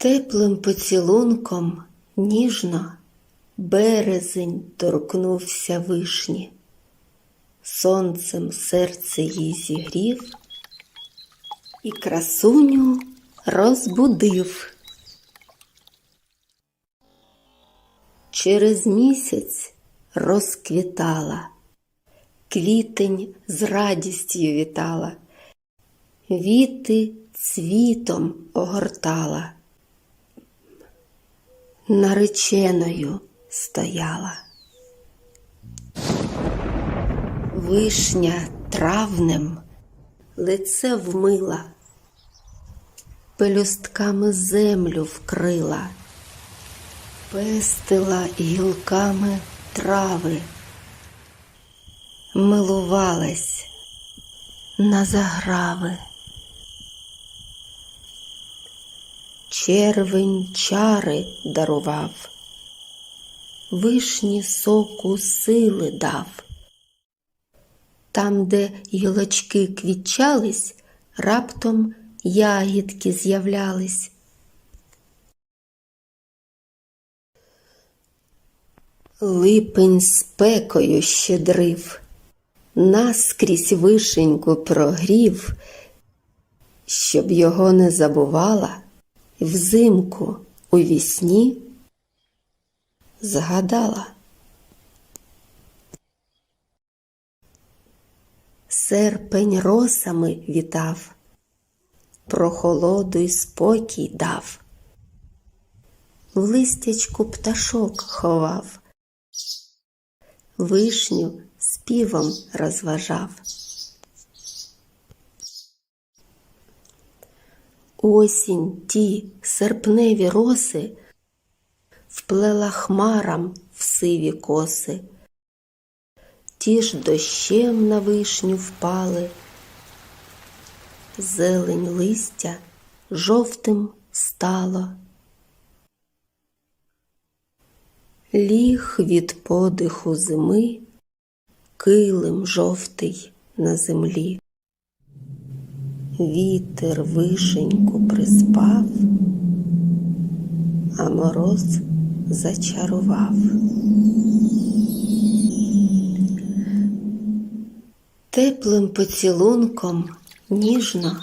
Теплим поцілунком ніжно березень торкнувся вишні, сонцем серце їй зігрів і красуню розбудив. Через місяць розквітала, квітень з радістю вітала, віти цвітом огортала нареченою стояла. Вишня травнем лице вмила, пелюстками землю вкрила, пестила гілками трави, милувалась на заграви. Червень чари дарував, вишні соку сили дав. Там, де гілочки квітчались, раптом ягідки з'являлись. Липень спекою щедрив, наскрізь вишеньку прогрів, щоб його не забувала взимку у вісні згадала. Серпень росами вітав, прохолоду й спокій дав, в листячку пташок ховав, вишню співом розважав. Осінь ті серпневі роси вплела хмарам в сиві коси, ті ж дощем на вишню впали, зелень листя жовтим стало. Ліг від подиху зими килим жовтий на землі. Вітер вишеньку приспав, а мороз зачарував. Теплим поцілунком ніжно